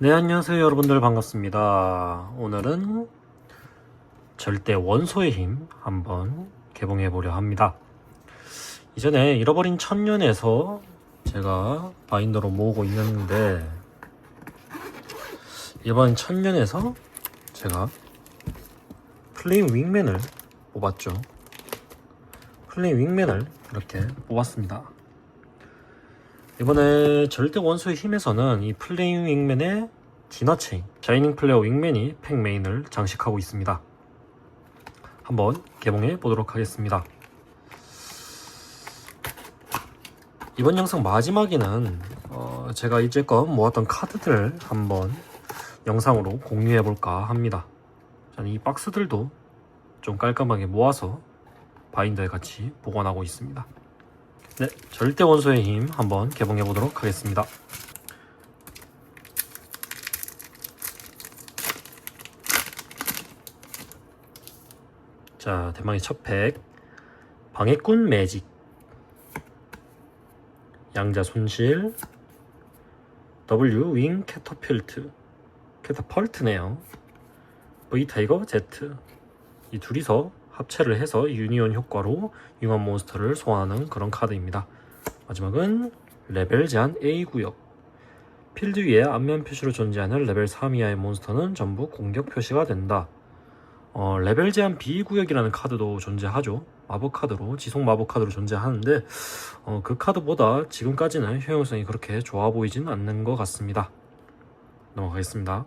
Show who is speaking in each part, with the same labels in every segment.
Speaker 1: 네, 안녕하세요, 여러분들. 반갑습니다. 오늘은 절대 원소의 힘 한번 개봉해 보려 합니다. 이전에 잃어버린 천년에서 제가 바인더로 모으고 있는데, 이번 천년에서 제가 플레임 윙맨을 뽑았죠. 플레임 윙맨을 이렇게 뽑았습니다. 이번에 절대 원소의 힘에서는 이 플레임 윙맨의 디너체인 샤이닝 플레어 윙맨이 팩 메인을 장식하고 있습니다. 한번 개봉해 보도록 하겠습니다. 이번 영상 마지막에는 어, 제가 이제껏 모았던 카드들 한번 영상으로 공유해 볼까 합니다. 저는 이 박스들도 좀 깔끔하게 모아서 바인더에 같이 보관하고 있습니다. 네, 절대 원소의 힘 한번 개봉해 보도록 하겠습니다. 자, 대망의 첫 팩. 방해꾼 매직. 양자 손실. W 윙 캐터필트. 캐터펄트네요. V 타이거 Z. 이 둘이서 합체를 해서 유니온 효과로 융합 몬스터를 소환하는 그런 카드입니다. 마지막은 레벨 제한 A 구역. 필드 위에 앞면 표시로 존재하는 레벨 3 이하의 몬스터는 전부 공격 표시가 된다. 어, 레벨 제한 B 구역이라는 카드도 존재하죠. 마법 카드로 지속 마법 카드로 존재하는데 어, 그 카드보다 지금까지는 효용성이 그렇게 좋아 보이진 않는 것 같습니다. 넘어가겠습니다.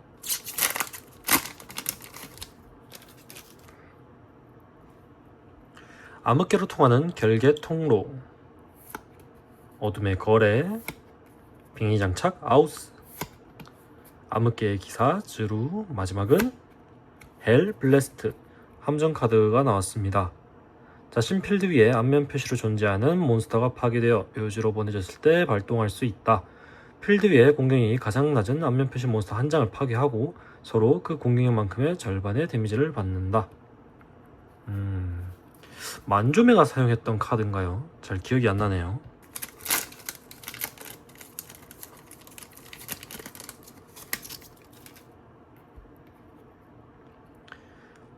Speaker 1: 암흑계로 통하는 결계 통로. 어둠의 거래. 빙의 장착. 아우스. 암흑계의 기사. 즈루. 마지막은 헬 블래스트. 함정 카드가 나왔습니다. 자 신 필드 위에 앞면 표시로 존재하는 몬스터가 파괴되어 묘지로 보내졌을 때 발동할 수 있다. 필드 위에 공격이 가장 낮은 앞면 표시 몬스터 한 장을 파괴하고 서로 그 공격력만큼의 절반의 데미지를 받는다. 음... 만조메가 사용했던 카드인가요? 잘 기억이 안 나네요.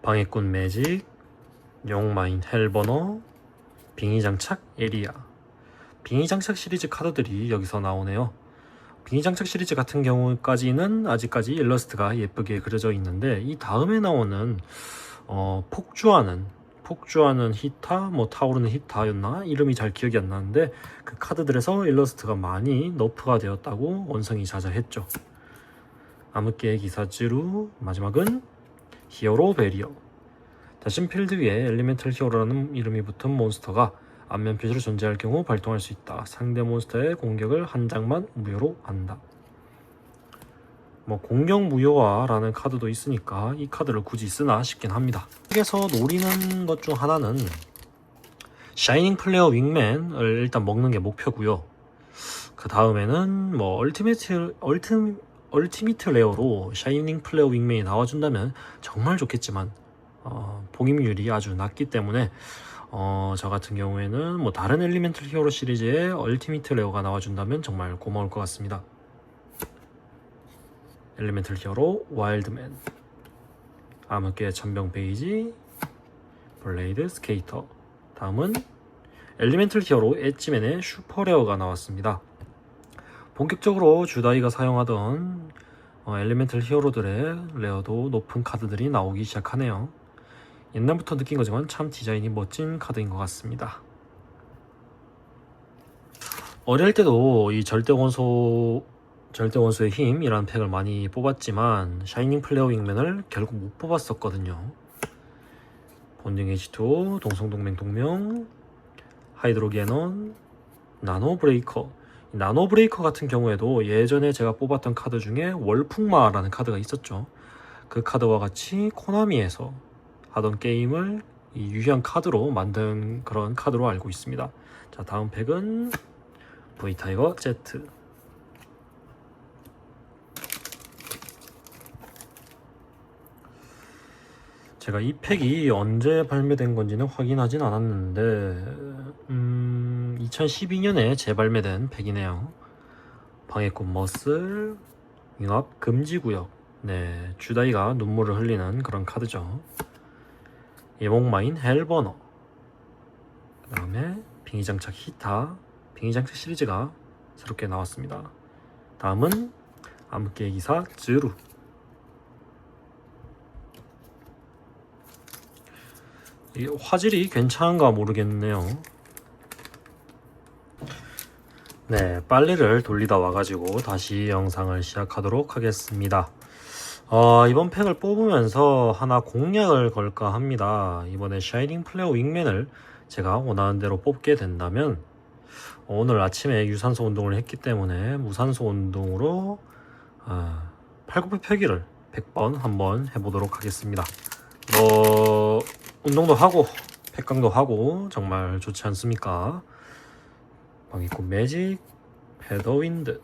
Speaker 1: 방해꾼 매직, 용마인 헬버너, 빙의장착 에리아. 빙의장착 시리즈 카드들이 여기서 나오네요. 빙의장착 시리즈 같은 경우까지는 아직까지 일러스트가 예쁘게 그려져 있는데 이 다음에 나오는 어, 폭주하는 폭주하는 히타, 뭐 타오르는 히타였나 이름이 잘 기억이 안 나는데 그 카드들에서 일러스트가 많이 너프가 되었다고 원성이 자자했죠. 암흑계의 기사지루 마지막은 히어로 베리어. 자신 필드 위에 엘리멘탈 히어로라는 이름이 붙은 몬스터가 앞면 표시로 존재할 경우 발동할 수 있다. 상대 몬스터의 공격을 한 장만 무효로 한다. 뭐 공격 무효화라는 카드도 있으니까 이 카드를 굳이 쓰나 싶긴 합니다. 여기서 노리는 것 중 하나는 샤이닝 플레어 윙맨을 일단 먹는 게 목표고요. 그 다음에는 뭐 얼티메트 얼티 얼티미트 레어로 샤이닝 플레어 윙맨이 나와준다면 정말 좋겠지만 어, 봉임률이 아주 낮기 때문에 어, 저 같은 경우에는 뭐 다른 엘리멘탈 히어로 시리즈의 얼티미트 레어가 나와준다면 정말 고마울 것 같습니다. 엘리멘탈 히어로 와일드맨. 암흑계 천병 베이지 블레이드 스케이터. 다음은 엘리멘탈 히어로 엣지맨의 슈퍼레어가 나왔습니다. 본격적으로 주다이가 사용하던 어, 엘리멘탈 히어로들의 레어도 높은 카드들이 나오기 시작하네요. 옛날부터 느낀 거지만 참 디자인이 멋진 카드인 것 같습니다. 어릴 때도 이 절대 원소 절대 원소의 힘이라는 팩을 많이 뽑았지만 샤이닝 플레어 윙맨을 결국 못 뽑았었거든요. 본능 H2, 동성동맹 동명, 하이드로게논, 나노 브레이커. 이 나노 브레이커 같은 경우에도 예전에 제가 뽑았던 카드 중에 월풍마라는 카드가 있었죠. 그 카드와 같이 코나미에서 하던 게임을 이 유희한 카드로 만든 그런 카드로 알고 있습니다. 자, 다음 팩은 V 타이거 Z. 제가 이 팩이 언제 발매된 건지는 확인하진 않았는데 음, 2012년에 재발매된 팩이네요. 방해꾼 머슬, 융합 금지구역. 네, 주다이가 눈물을 흘리는 그런 카드죠. 예목마인 헬버너. 그 다음에 빙의장착 히타. 빙의장착 시리즈가 새롭게 나왔습니다. 다음은 암흑계 기사 즈루. 화질이 괜찮은가 모르겠네요. 네, 빨래를 돌리다 와가지고 다시 영상을 시작하도록 하겠습니다. 어, 이번 팩을 뽑으면서 하나 공략을 걸까 합니다. 이번에 샤이닝 플레어 윙맨을 제가 원하는 대로 뽑게 된다면 오늘 아침에 유산소 운동을 했기 때문에 무산소 운동으로 아, 팔굽혀 펴기를 100번 한번 해보도록 하겠습니다. 뭐 운동도 하고 팩강도 하고 정말 좋지 않습니까? 방위꾼 매직, 패더윈드,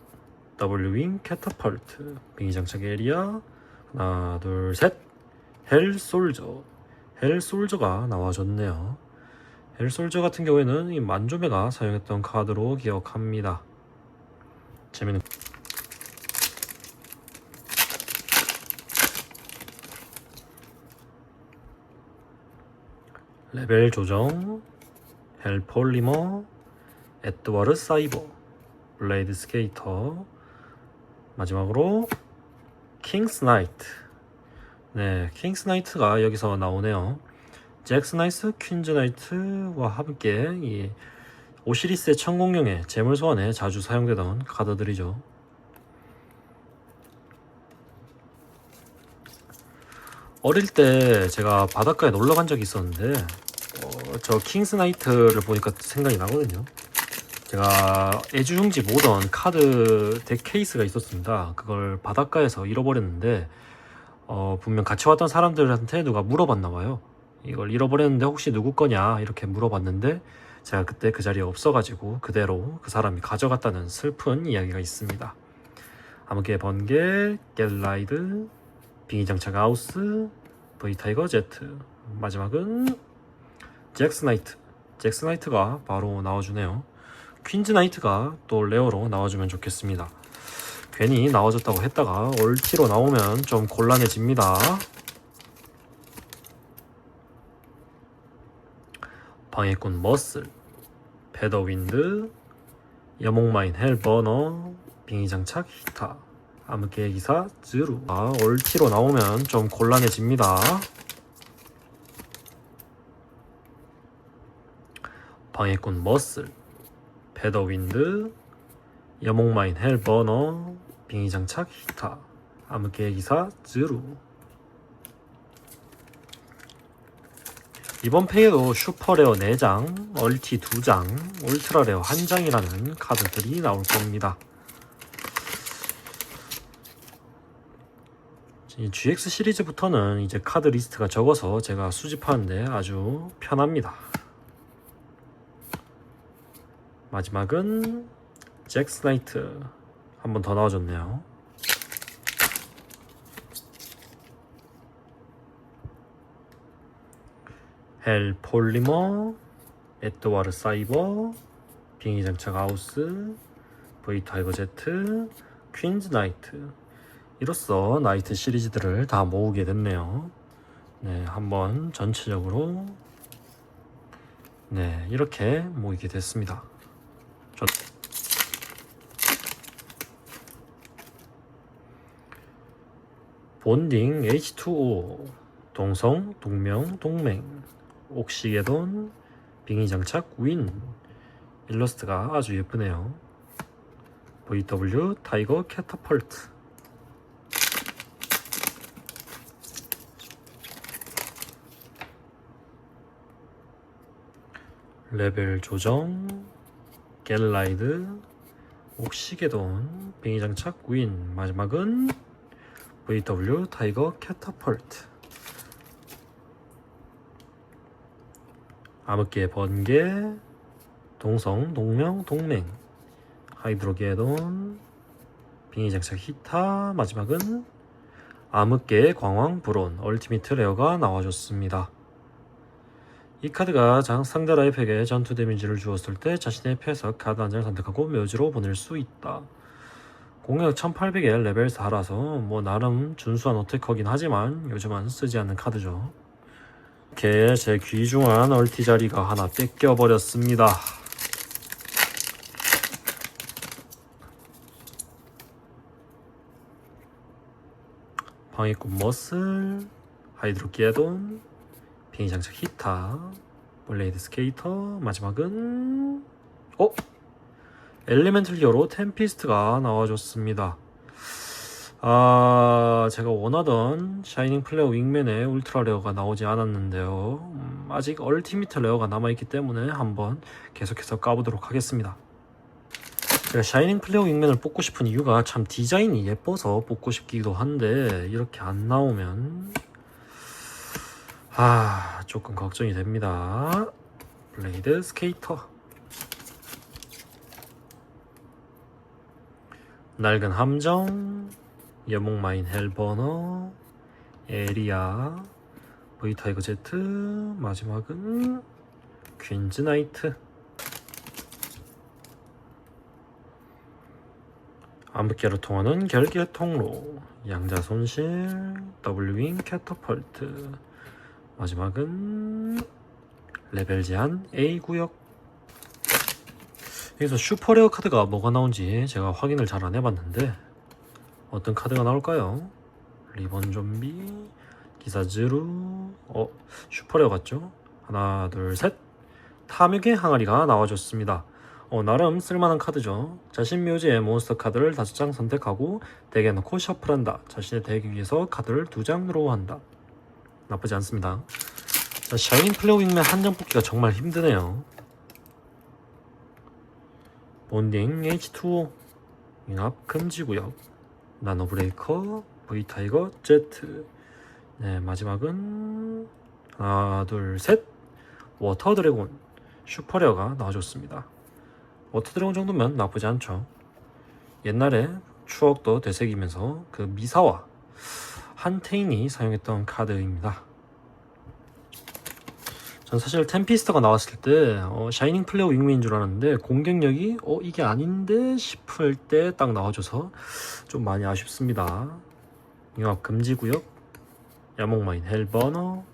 Speaker 1: W윙 캐터펄트, 빙의장착 에리아 하나 둘 셋 헬솔저 헬솔저가 나와줬네요. 헬솔저 같은 경우에는 이 만조매가 사용했던 카드로 기억합니다. 재밌는 레벨 조정, 헬폴리머, 에드워드 사이버, 블레이드 스케이터, 마지막으로 킹스 나이트. 네, 킹스 나이트가 여기서 나오네요. 잭스 나이트, 퀸즈 나이트와 함께 이 오시리스의 천공룡의 재물 소환에 자주 사용되던 카드들이죠. 어릴 때 제가 바닷가에 놀러 간 적이 있었는데 어, 저 킹스 나이트를 보니까 생각이 나거든요. 제가 애주중지 모던 카드 덱 케이스가 있었습니다. 그걸 바닷가에서 잃어버렸는데 어, 분명 같이 왔던 사람들한테 누가 물어봤나 봐요. 이걸 잃어버렸는데 혹시 누구 거냐 이렇게 물어봤는데 제가 그때 그 자리에 없어가지고 그대로 그 사람이 가져갔다는 슬픈 이야기가 있습니다. 암흑의 번개, 갤라이드, 빙의장착 아우스, 브이타이거 제트 마지막은 잭스 나이트 잭스 나이트가 바로 나와주네요. 퀸즈 나이트가 또 레어로 나와주면 좋겠습니다. 괜히 나와줬다고 했다가 얼티로 나오면 좀 곤란해집니다. 방해꾼 머슬 패더윈드 여목마인 헬버너 빙의장착 히타 암흑의 기사 즈루. 아, 얼티로 나오면 좀 곤란해집니다. 방해꾼 머슬 패더윈드 여목마인 헬버너 빙의장착 히타. 암흑의 기사 즈루. 이번 팩에도 슈퍼레어 4장, 얼티 2장, 울트라레어 1장이라는 카드들이 나올 겁니다. GX 시리즈부터는 이제 카드 리스트가 적어서 제가 수집하는데 아주 편합니다. 마지막은 잭스 나이트 한 번 더 나와줬네요. 헬 폴리머, 에드와르 사이버, 빙의장착 하우스, V 타이거 제트, 퀸즈 나이트 이로써 나이트 시리즈들을 다 모으게 됐네요. 네, 한번 전체적으로 네, 이렇게 모이게 됐습니다. 전... 본딩 H2O 동성, 동명, 동맹 옥시게돈 빙의장착 윈 일러스트가 아주 예쁘네요. VW 타이거 캐터펄트 레벨 조정, 갤라이드, 옥시게돈, 빙의장착 윈, 마지막은 VW 타이거 캐터펄트. 암흑계 번개, 동성, 동명, 동맹, 하이드로게돈, 빙의장착 히타, 마지막은 암흑계 광왕 브론, 얼티미트 레어가 나와줬습니다. 이 카드가 장 상대 라이프에게 전투 데미지를 주었을 때 자신의 패에서 카드 한 장을 선택하고 묘지로 보낼 수 있다. 공격 1800에 레벨 4라서 뭐 나름 준수한 어택커긴 하지만 요즘은 쓰지 않는 카드죠. 이렇게 제 귀중한 얼티 자리가 하나 뺏겨버렸습니다. 방해꾼 머슬, 하이드로 기에돈, 비행장착 히타, 블레이드 스케이터, 마지막은 어? 엘리멘틀 기어로 템피스트가 나와줬습니다. 아, 제가 원하던 샤이닝 플레어 윙맨의 울트라 레어가 나오지 않았는데요. 음, 아직 얼티미트 레어가 남아있기 때문에 한번 계속해서 까보도록 하겠습니다. 제가 샤이닝 플레어 윙맨을 뽑고 싶은 이유가 참 디자인이 예뻐서 뽑고 싶기도 한데 이렇게 안 나오면 아 조금 걱정이 됩니다. 블레이드 스케이터. 낡은 함정 여몽마인 헬버너 에리아 브이타이거 제트 마지막은 퀸즈 나이트. 암흑계로 통하는 결계 통로 양자 손실 W윙 캐터펄트 마지막은 레벨 제한 A 구역 여기서 슈퍼레어 카드가 뭐가 나온지 제가 확인을 잘 안 해봤는데 어떤 카드가 나올까요? 리본 좀비 기사즈루 어 슈퍼레어 같죠? 하나 둘셋 탐욕의 항아리가 나와줬습니다 어, 나름 쓸만한 카드죠. 자신 묘지에 몬스터 카드를 5장 선택하고 덱에 넣고 셔플한다. 자신의 덱 위에서 카드를 2장 드로우한다. 나쁘지 않습니다. 자, 샤이닝 플레어 윙맨 한 장 뽑기가 정말 힘드네요. 본딩 H2O 융합 금지구역 나노 브레이커 V 타이거 Z 네 마지막은 하나 둘셋 워터 드래곤 슈퍼레어가 나와줬습니다. 워터 드래곤 정도면 나쁘지 않죠. 옛날에 추억도 되새기면서 그 미사와 한테인이 사용했던 카드입니다. 전 사실 템피스터가 나왔을 때 어, 샤이닝 플레어 윙맨인 줄 알았는데 공격력이 어 이게 아닌데 싶을 때 딱 나와줘서 좀 많이 아쉽습니다. 융합 금지 구역, 야목마인 헬버너,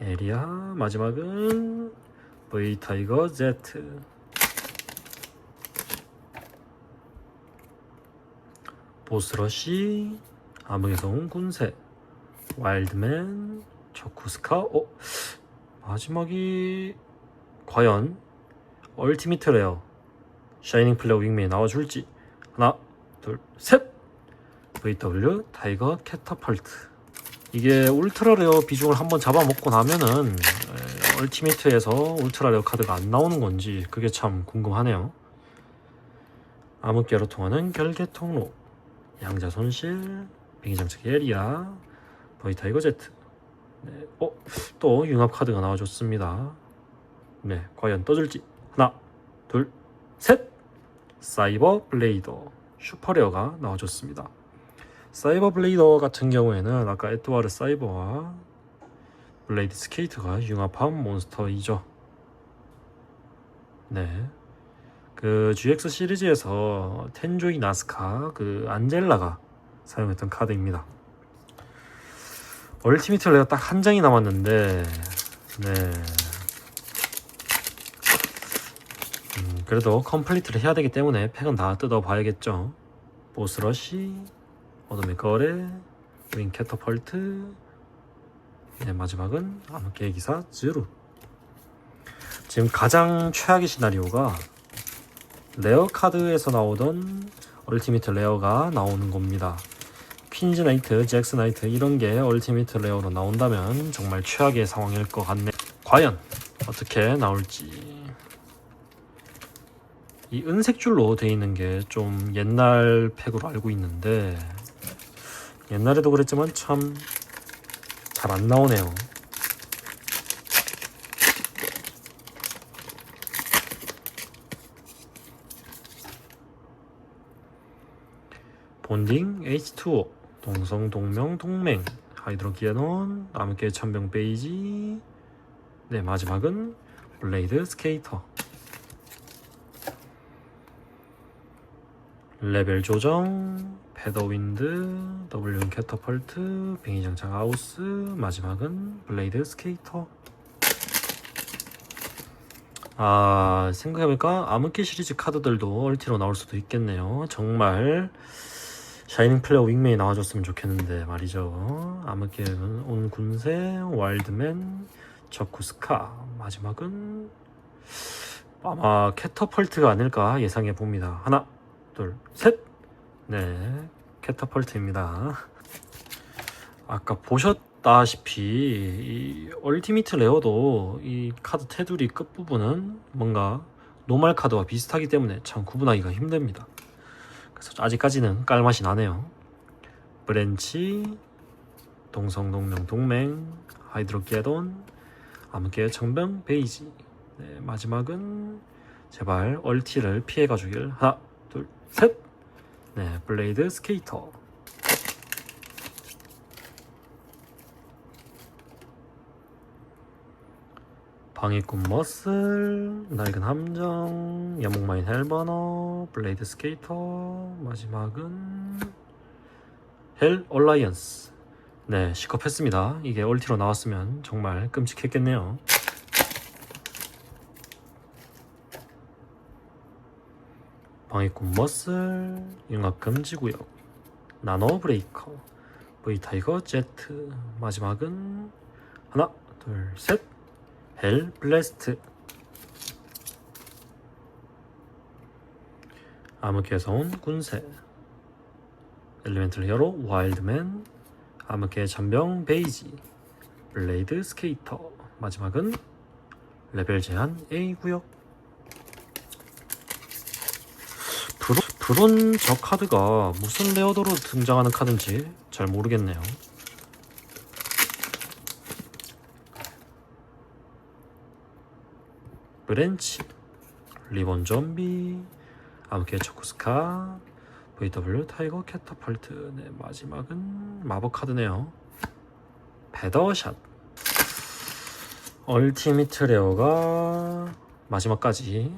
Speaker 1: 에리아 마지막은 V 타이거 Z. 보스러시, 암흑에서 온 군세, 와일드맨, 저쿠스카, 어? 마지막이 과연 얼티미트 레어 샤이닝 플레어 윙맨이 나와줄지. 하나 둘셋! VW 타이거 캐터펄트. 이게 울트라 레어 비중을 한번 잡아먹고 나면은 에, 얼티미트에서 울트라 레어 카드가 안 나오는 건지 그게 참 궁금하네요. 암흑계로 통하는 결계 통로. 양자 손실 빙의장착 에리아 버이타 이거 제트 네. 어? 또 융합 카드가 나와줬습니다. 네, 과연 떠줄지 하나, 둘, 셋. 사이버 블레이더 슈퍼레어가 나와줬습니다. 사이버 블레이더 같은 경우에는 아까 에드와르 사이버와 블레이드 스케이트가 융합한 몬스터이죠. 네. 그 GX 시리즈에서 텐조이 나스카 그 안젤라가 사용했던 카드입니다. 얼티미트 레어 딱한 장이 남았는데 네. 음, 그래도 컴플리트를 해야 되기 때문에 팩은 다 뜯어봐야겠죠. 보스러시 어둠의 거래 윙 캐터펄트. 네, 마지막은 암흑계 기사 즈루. 지금 가장 최악의 시나리오가 레어 카드에서 나오던 얼티미트 레어가 나오는 겁니다 퀸즈 나이트, 잭스 나이트 이런 게 얼티미트 레어로 나온다면 정말 최악의 상황일 것 같네. 과연 어떻게 나올지. 이 은색 줄로 되어 있는 게 좀 옛날 팩으로 알고 있는데 옛날에도 그랬지만 참 잘 안 나오네요. 본딩 H2O 동성 동명 동맹 하이드로기아논 암흑계 천병 베이지 네 마지막은 블레이드 스케이터 레벨 조정, 패더윈드, W인 캐터펄트, 빙의 장착 하우스, 마지막은 블레이드 스케이터. 아 생각해보니까 암흑기 시리즈 카드들도 얼티로 나올 수도 있겠네요. 정말 샤이닝 플레어 윙맨이 나와줬으면 좋겠는데 말이죠. 암흑기는 온 군세, 와일드맨, 저쿠스카, 마지막은 아마 캐터펄트가 아닐까 예상해 봅니다. 하나, 둘, 셋. 네, 캐터펄트입니다. 아까 보셨다시피 이 얼티미트 레어도 이 카드 테두리 끝 부분은 뭔가 노멀 카드와 비슷하기 때문에 참 구분하기가 힘듭니다. 그래서 아직까지는 깔맛이 나네요. 브랜치, 동성동명 동맹, 하이드로게돈, 암흑계 청병 베이지. 네, 마지막은 제발 얼티를 피해가 주길 하나 둘 셋. 네 블레이드 스케이터. 방해꾼 머슬, 낡은 함정, 여목마인 헬버너, 블레이드 스케이터, 마지막은 헬 얼라이언스. 네, 시겁했습니다. 이게 얼티로 나왔으면 정말 끔찍했겠네요. 방해꾼 머슬, 융합 금지구역, 나노 브레이커, V 타이거 제트, 마지막은 하나, 둘, 셋, 헬 블래스트. 암흑에서 온 군세, 엘리멘틀 히어로 와일드맨, 암흑의 잔병 베이지, 블레이드 스케이터, 마지막은 레벨 제한 A 구역. 브론, 브론 저 카드가 무슨 레어더로 등장하는 카드인지 잘 모르겠네요. 브렌치, 리본 좀비, 암캐 초코스카, VW 타이거 캐터펄트. 네, 마지막은 마법 카드네요. 베더샷. 얼티미트 레어가 마지막까지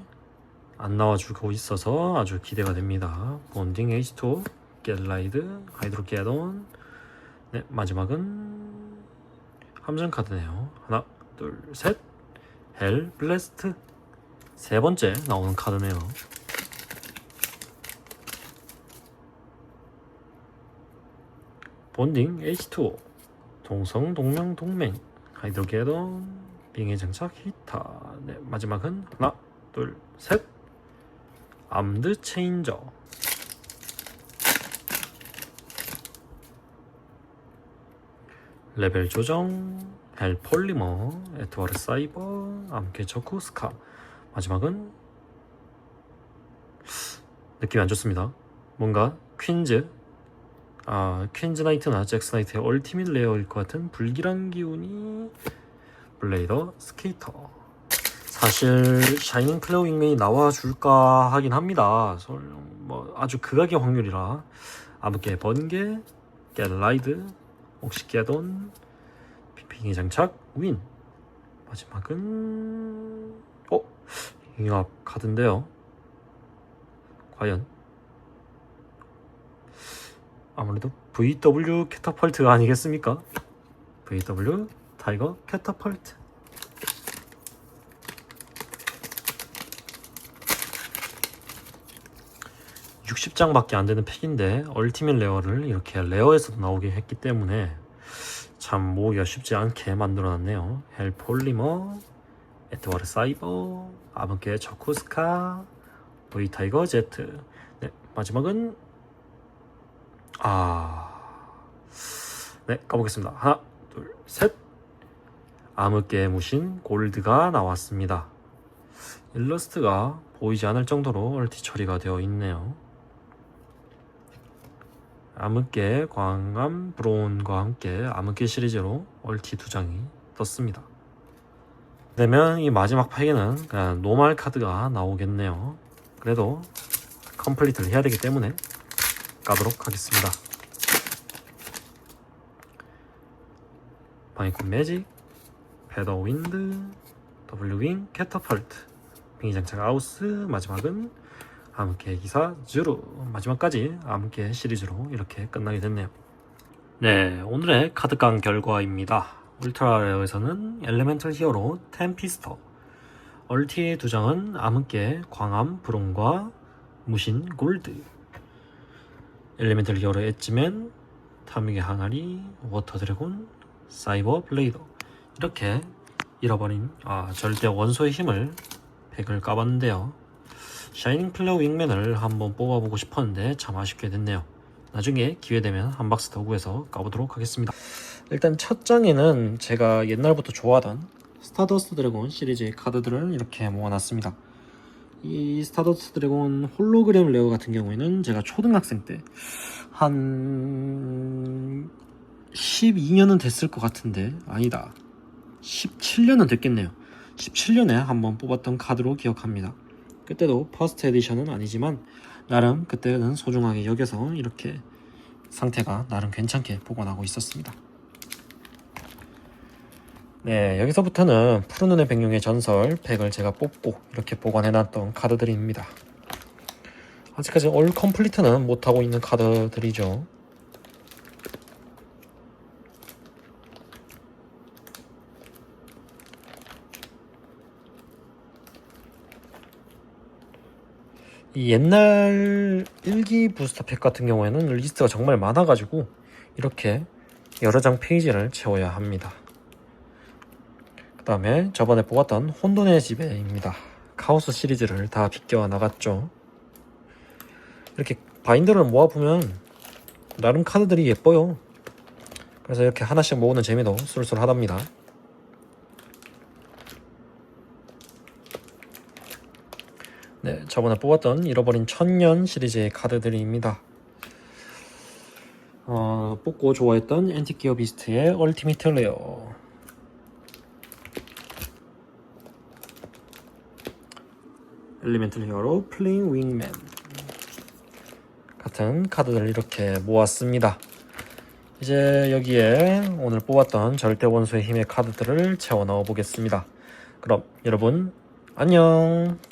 Speaker 1: 안 나와주고 있어서 아주 기대가 됩니다. 본딩 H2, 겟라이드, 하이드로 게돈. 네, 마지막은 함정 카드네요. 하나, 둘, 셋. 헬 블래스트. 세 번째 나오는 카드네요. 본딩 H2O 동성 동명 동맹. 하이드로게돈 빙의 장착 히타 네, 마지막은 하나 둘셋. 암드 체인저. 레벨 조정 헬 폴리머 에트워드 사이버 암캐 저쿠스카. 마지막은 느낌이 안 좋습니다. 뭔가 퀸즈. 아 퀸즈 나이트나 잭스 나이트의 얼티밋 레어일 것 같은 불길한 기운이 블레이더 스케이터. 사실 샤이닝 클레어 윙맨이 나와줄까 하긴 합니다. 설- 뭐 아주 극악의 확률이라. 아무개 번개 갤라이드 혹시 깨돈 피핑이 장착 윈 마지막은 어? 융합 카드인데요 과연 아무래도 VW 캐터펄트가 아니겠습니까? VW 타이거 캐터펄트. (60장밖에) 안 되는 팩인데 얼티밋 레어를 이렇게 레어에서도 나오게 했기 때문에 참 모으기가 쉽지 않게 만들어놨네요 헬 폴리머 에트워드 사이버 아문케 저쿠스카 V 타이거 제트 네 마지막은 아, 네 가보겠습니다. 하나, 둘, 셋. 암흑계 무신 골드가 나왔습니다. 일러스트가 보이지 않을 정도로 얼티 처리가 되어 있네요. 암흑계 광암 브로운과 함께 암흑계 시리즈로 얼티 두 장이 떴습니다. 되면 이 마지막 팩에는 그냥 노말 카드가 나오겠네요. 그래도 컴플리트를 해야 되기 때문에 가도록 하겠습니다. 방해꾼 매직, 패더 윈드, W윙 캐터펄트, 빙의 장착 하우스, 마지막은 암흑의 기사 주루 마지막까지 암흑의 시리즈로 이렇게 끝나게 됐네요. 네, 오늘의 카드깡 결과입니다. 울트라레어에서는 엘레멘털 히어로 템피스터 얼티의 두 장은 암흑계 광암 브론과 무신 골드 엘레멘털 히어로 엣지맨 탐욕의 항아리 워터 드래곤 사이버 블레이더 이렇게 잃어버린 아 절대 원소의 힘을 팩을 까봤는데요 샤이닝 플레어 윙맨을 한번 뽑아보고 싶었는데 참 아쉽게 됐네요. 나중에 기회되면 한 박스 더 구해서 까보도록 하겠습니다. 일단 첫 장에는 제가 옛날부터 좋아하던 스타더스트 드래곤 시리즈의 카드들을 이렇게 모아놨습니다. 이 스타더스트 드래곤 홀로그램 레어 같은 경우에는 제가 초등학생 때 한 12년은 됐을 것 같은데 아니다. 17년은 됐겠네요. 17년에 한번 뽑았던 카드로 기억합니다 그때도 퍼스트 에디션은 아니지만 나름 그때는 소중하게 여겨서 이렇게 상태가 나름 괜찮게 보관하고 있었습니다. 네 여기서부터는 푸른 눈의 백룡의 전설 팩을 제가 뽑고 이렇게 보관해놨던 카드들입니다. 아직까지 올 컴플리트는 못하고 있는 카드들이죠 이 옛날 일기 부스터 팩 같은 경우에는 리스트가 정말 많아가지고 이렇게 여러 장 페이지를 채워야 합니다. 그 다음에 저번에 뽑았던 혼돈의 지배입니다. 카오스 시리즈를 다 비껴 나갔죠. 이렇게 바인더를 모아보면 나름 카드들이 예뻐요. 그래서 이렇게 하나씩 모으는 재미도 쏠쏠하답니다. 네, 저번에 뽑았던 잃어버린 천년 시리즈의 카드들입니다. 어, 뽑고 좋아했던 앤티기어 비스트의 얼티미트 레어 엘리멘틀 히어로 플레잉 윙맨 같은 카드들 이렇게 모았습니다. 이제 여기에 오늘 뽑았던 절대 원소의 힘의 카드들을 채워 넣어 보겠습니다. 그럼 여러분 안녕